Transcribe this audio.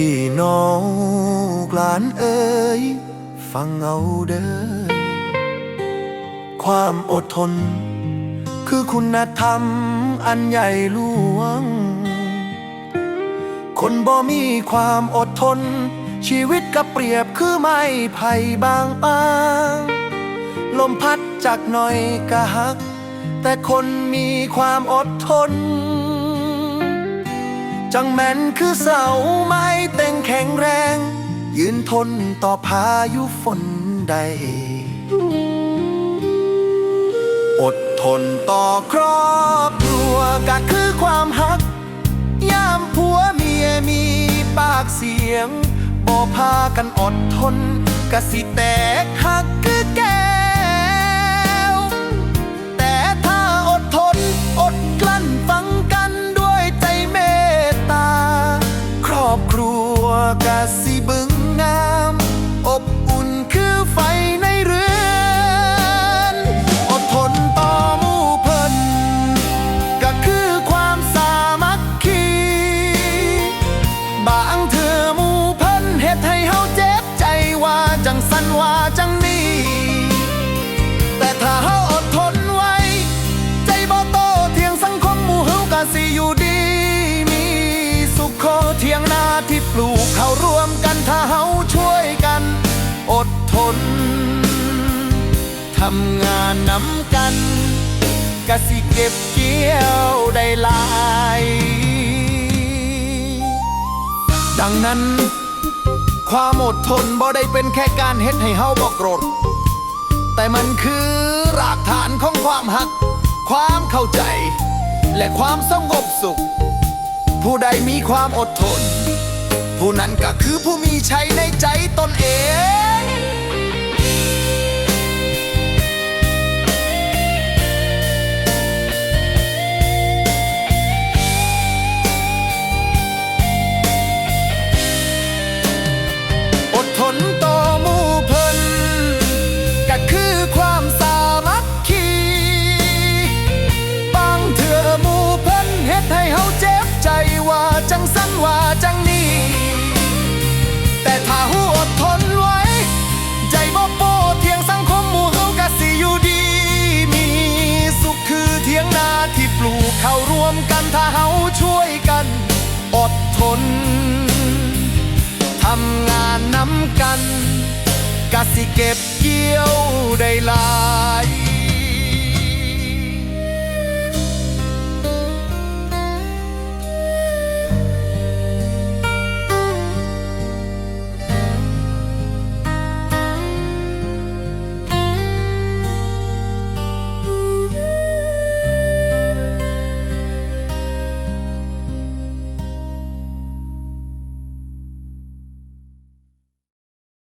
พี่น้องหลานเอ่ยฟังเอาเด้อความอดทน คือคุณธรรมอันใหญ่หลวง คนบ่มีความอดทน ชีวิตก็เปรียบคือไม้ไผ่บางปางลมพัดจากหน่อยกะหัก แต่คนมีความอดทน จังแม่นคือเสาไม้ เต็งแข็งแรง ยืนทนต่อพายุฝนใด อดทนต่อครอบครัวก็คือความหัก ยามผัวเมียมีปากเสียงบ่พากันอดทนกะสิแตกหักคือแกำงานนำกันกะสิเก็บเกี่ยวได้หลาย ดังนั้น ความอดทนบ่ได้เป็นแค่การเฮ็ดให้เฮาบ่โกรธแต่มันคือรากฐานของความหัก ความเข้าใจ และความสงบสุข ผู้ใดมีความอดทน ผู้นั้นก็คือผู้มีชัยในใจตนเอง กันกะสิเก็บเกี่ยวได้ลาย